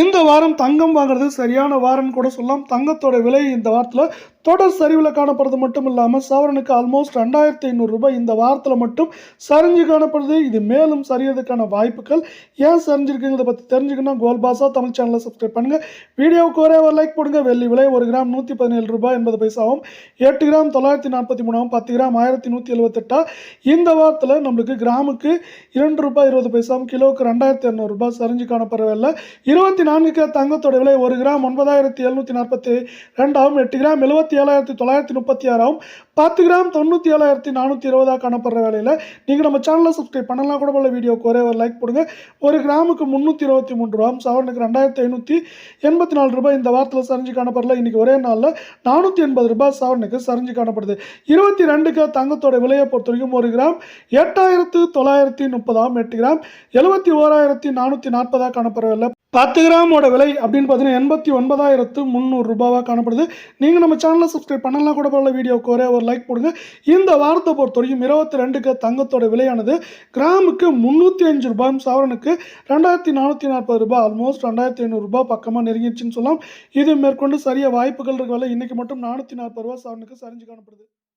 இந்த வாரம் தங்கம் வாங்குறது சரியான வாரம்னு கூட சொல்லலாம். தங்கத்தோட விலை இந்த வாரத்தில் தொடர் சரிவில் காணப்படுறது மட்டும் இல்லாமல் சவரனுக்கு ஆல்மோஸ்ட் ரெண்டாயிரத்தி ஐநூறுரூபாய் இந்த வாரத்தில் மட்டும் சரிஞ்சு காணப்படுது. இது மேலும் சரியறதுக்கான வாய்ப்புகள் ஏன் சரிஞ்சிருக்குங்கிறத பற்றி தெரிஞ்சுக்கணும் கோல் பாசா தமிழ் சேனலை சப்ஸ்கிரைப் பண்ணுங்கள் வீடியோவுக்கு ஒரே ஒரு லைக் போடுங்க. வெள்ளி விலை ஒரு கிராம் நூற்றி பதினேழு ரூபாய் எண்பது பைசாவும் எட்டு கிராம் தொள்ளாயிரத்தி நாற்பத்தி மூணாவும் பத்து கிராம் ஆயிரத்தி நூற்றி எழுபத்தெட்டா இந்த வாரத்தில் நம்மளுக்கு கிராமுக்கு இரண்டு ரூபாய் இருபது பைசாவும் கிலோவுக்கு ரெண்டாயிரத்தி இரநூறுபா சரிஞ்சு காணப்படவில்லை இருபத்தி இருபத்தி நான்குக்கு தங்கத்தோட விலை ஒரு கிராம் ஒன்பதாயிரத்தி எழுநூற்றி நாற்பத்தி ரெண்டாகவும் எட்டு கிராம் எழுபத்தி ஏழாயிரத்தி தொள்ளாயிரத்தி முப்பத்தி ஆறாகவும் பத்து கிராம் தொண்ணூற்றி ஏழாயிரத்தி நானூற்றி இருபதாக காணப்படுற வேலையில் நீங்கள் நம்ம சேனலை சப்ஸ்கிரைப் பண்ணலாம் கூட போல வீடியோக்கு ஒரே ஒரு லைக் போடுங்க. ஒரு கிராமுக்கு முந்நூற்றி இருபத்தி மூணு ரூபாம் சவரனுக்கு ரெண்டாயிரத்தி ஐநூற்றி எண்பத்தி நாலு ரூபாய் இந்த வாரத்தில் சரிஞ்சு காணப்படல இன்றைக்கி ஒரே நாளில் நானூற்றி எண்பது ரூபாய் சவரனுக்கு சரிஞ்சு காணப்படுது. இருபத்தி ரெண்டுக்கு தங்கத்தோட விலையை பொறுத்த வரைக்கும் ஒரு கிராம் எட்டாயிரத்து தொள்ளாயிரத்தி முப்பதாம் எட்டு கிராம் எழுபத்தி ஓராயிரத்தி நானூற்றி நாற்பதாக காணப்படுற வேலை. பத்து கிராம் கிராமோட விலை அப்படின்னு பார்த்தீங்கன்னா எண்பத்தி ஒன்பதாயிரத்து முந்நூறு ரூபாவாக காணப்படுது. நீங்கள் நம்ம சேனலை சப்ஸ்கிரைப் பண்ணலாம் கூட பரவாயில்ல வீடியோக்கு ஒரே ஒரு லைக் போடுங்க. இந்த வாரத்தை பொறுத்த வரைக்கும் இருபத்தி ரெண்டுக்கு தங்கத்தோட விலையானது கிராமுக்கு முந்நூற்றி அஞ்சு ரூபாயும் சவரனுக்கு ரெண்டாயிரத்தி நானூற்றி நாற்பது ரூபாய் ஆல்மோஸ்ட் ரெண்டாயிரத்தி ஐநூறுரூபா பக்கமாக நெருங்கிடுச்சுன்னு சொல்லலாம். இது மேற்கொண்டு சரியாக வாய்ப்புகள் இருக்க விலை இன்றைக்கி மட்டும் நானூற்றி நாற்பது ரூபா சவரனுக்கு சரிஞ்சு காணப்படுது.